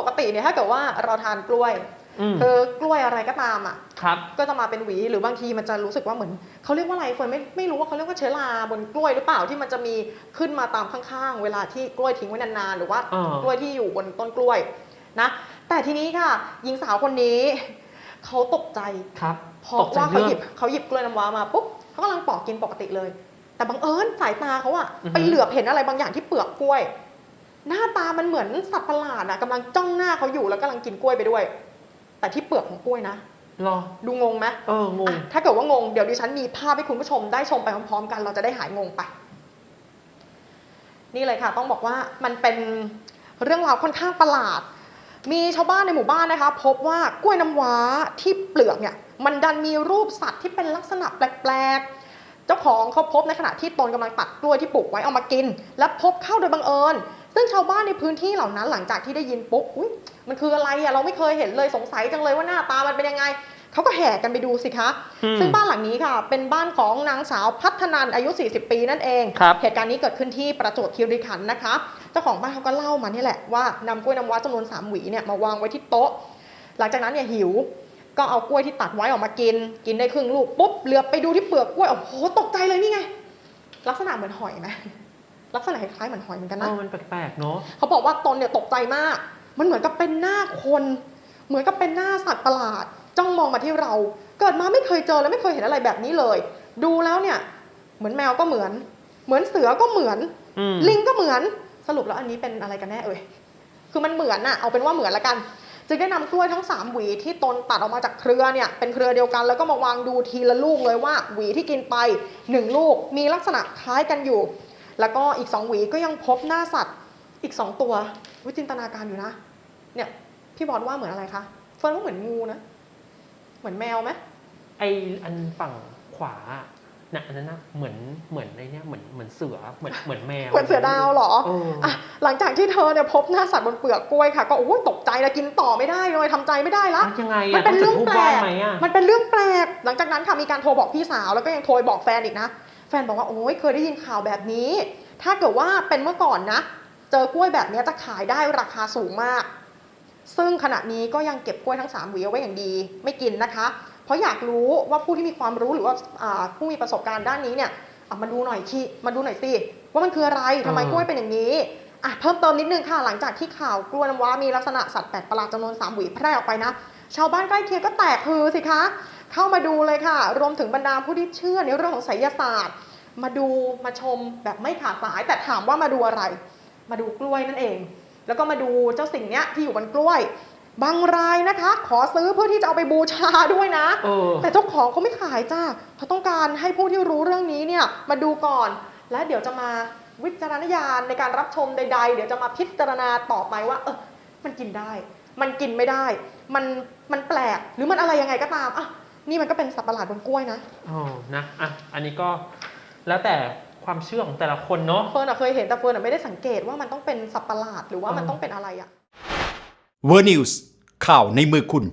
ปกติเนี่ยถ้าเกิดว่าเราทานกล้วยอืมคือกล้วยอะไรก็ตามอะครับก็จะมาเป็นหวีหรือบางทีมันจะรู้สึกว่าเหมือนเขาเรียกว่าอะไรเฟิร์นไม่ไม่รู้ว่าเขาเรียกว่าเชื้อราบนกล้วยหรือเปล่าที่มันจะมีขึ้นมาตามข้างๆ เวลาที่กล้วยทิ้งไว้นานๆ หรือว่าอ่ากล้วยที่อยู่บนต้นกล้วยนะ แต่ทีนี้ค่ะหญิงสาวคนนี้เขาตกใจครับเพราะตกใจว่าเขาเรื่องหยิบเขาหยิบกล้วยน้ำว้ามาปุ๊บเขากำลังปอกกินปกติเลย แต่บังเอิญสายตาเขาอะอือฮึไปเหลือบเห็นอะไรบางอย่างที่เปลือกกล้วย หน้าตามันเหมือนสัตว์ประหลาดอะกำลังจ้องหน้าเขาอยู่แล้วกำลังกินกล้วยไปด้วย แต่ที่เปลือกของกล้วยนะรอดูงงไหมเอองงอะถ้าเกิดว่างงเดี๋ยวดิฉันมีภาพให้คุณผู้ชมได้ชมไปพร้อมๆ กันเราจะได้หายงงไป นี่เลยค่ะ ต้องบอกว่ามันเป็นเรื่องราวค่อนข้างประหลาด มีชาวบ้านในหมู่บ้านนะคะ พบว่ากล้วยน้ำว้าที่เปลือกเนี่ย มันดันมีรูปสัตว์ที่เป็นลักษณะแปลกๆ เจ้าของเขาพบในขณะที่ตนกำลังตัดกล้วยที่ปลูกไว้เอามากิน และพบเข้าโดยบังเอิญ ซึ่งชาวบ้านในพื้นที่เหล่านั้นหลังจากที่ได้ยินปุ๊บอุ๊ยมันคืออะไรอะเราไม่เคยเห็นเลยสงสัยจังเลยว่าหน้าตามันเป็นยังไงเขาก็แห่กันไปดูสิคะอืมซึ่งบ้านหลังนี้ค่ะ เป็นบ้านของนางสาวพัฒนันอายุ 40 ปีนั่นเองครับเหตุการณ์นี้เกิดขึ้นที่ประจวบคีรีขันธ์นะคะ เจ้าของบ้านเขาก็เล่ามานี่แหละว่านำกล้วยน้ำว้าจำนวน 3 หวีเนี่ยมาวางไว้ที่โต๊ะ หลังจากนั้นเนี่ยหิว ก็เอากล้วยที่ตัดไว้ออกมากิน กินได้ครึ่งลูกปุ๊บเหลือบไปดูที่เปลือกกล้วย โอ้โห ตกใจเลยนี่ไง ลักษณะเหมือนหอยไหม ลักษณะคล้ายๆเหมือนหอยเหมือนกันเอนะอมันแปลกๆเนาะเขาบอกว่าตนเนี่ยตกใจมาก มันเหมือนกับเป็นหน้าคน เหมือนกับเป็นหน้าสัตว์ประหลาด จ้องมองมาที่เรา เกิดมาไม่เคยเจอและไม่เคยเห็นอะไรแบบนี้เลย ดูแล้วเนี่ย เหมือนแมวก็เหมือน เหมือนเสือก็เหมือนอืมลิงก็เหมือน สรุปแล้วอันนี้เป็นอะไรกันแน่เอ่ย คือมันเหมือนน่ะเอาเป็นว่าเหมือนละกัน จึงได้นำกล้วยทั้ง3หวีที่ตนตัดออกมาจากเครือเนี่ย เป็นเครือเดียวกันแล้วก็มาวางดูทีละลูกเลยว่าหวีที่กินไป1ลูกมีลักษณะคล้ายกันอยู่ แล้วก็อีก 2 หวีก็ยังพบหน้าสัตว์อีก 2 ตัววิจินตนาการอยู่นะ เนี่ยพี่บอลว่าเหมือนอะไรคะเฟิร์นว่าเหมือนงูนะ เหมือนแมวไหมไออันฝั่งขวาน่ะอันนั้นนะเหมือนเหมือนในเนี้ยเหมือนเหมือนเสือเหมือนเหมือนแมวเหมือนเสือดาวเหรอเอออะหลังจากที่เธอเนี่ยพบหน้าสัตว์บนเปลือกกล้วยค่ะ ก็โอ้ยตกใจแล้วกินต่อไม่ได้เลยทำใจไม่ได้ละแล้วยังไงมัอะนเป็นต้เรื่องจุดธูปแปลไหว้กไหมอะมันเป็นเรื่องแปลก หลังจากนั้นค่ะมีการโทรบอกพี่สาวแล้วก็ยังโทรบอกแฟนอีกนะ แฟนบอกว่าโอ้ยเคยได้ยินข่าวแบบนี้ ถ้าเกิดว่าเป็นเมื่อก่อนนะ เจอกล้วยแบบนี้จะขายได้ราคาสูงมาก ซึ่งขณะนี้ก็ยังเก็บกล้วยทั้ง3หวีเอาไว้อย่างดี ไม่กินนะคะ เพราะอยากรู้ว่าผู้ที่มีความรู้หรือว่าอ่าผู้มีประสบการณ์ด้านนี้เนี่ยเอามาดูหน่อยที่มาดูหน่อยสิว่ามันคืออะไรทำไมอ่ากล้วยเป็นอย่างนี้อะเพิ่มเติมนิดนึงค่ะหลังจากที่ข่าวกล้วยน้ำว้ามีลักษณะสัตว์แปลกประหลาดจำนวน3หวีแพร่ออกไปนะชาวบ้านใกล้เคียงก็แตกคือสิคะ เข้ามาดูเลยค่ะ รวมถึงบรรดาผู้ที่เชื่อในเรื่องของไสยศาสตร์ มาดูมาชมแบบไม่ขาดสาย แต่ถามว่ามาดูอะไร มาดูกล้วยนั่นเอง แล้วก็มาดูเจ้าสิ่งเนี้ยที่อยู่บนกล้วย บางรายนะคะ ขอซื้อเพื่อที่จะเอาไปบูชาด้วยนะเออแต่เจ้าของเขาไม่ขายจ้าเขาต้องการให้ผู้ที่รู้เรื่องนี้เนี่ยมาดูก่อน และเดี๋ยวจะมาวิจารณญาณในการรับชมใด ๆ เดี๋ยวจะมาพิจารณาต่อไปว่า เออมันกินได้ มันกินไม่ได้ มันมันแปลกหรือมันอะไรยังไงก็ตามอะ นี่มันก็เป็นสัตว์ประหลาดบนกล้วยนะอ๋อนะอะอันนี้ก็แล้วแต่ความเชื่อของแต่ละคนเนาะเฟิร์นอะเคยเห็นแต่เฟิร์นอะไม่ได้สังเกตว่ามันต้องเป็นสัตว์ประหลาดหรือว่ามันเออต้องเป็นอะไรอะเวอร์นิวส์ข่าวในมือคุณ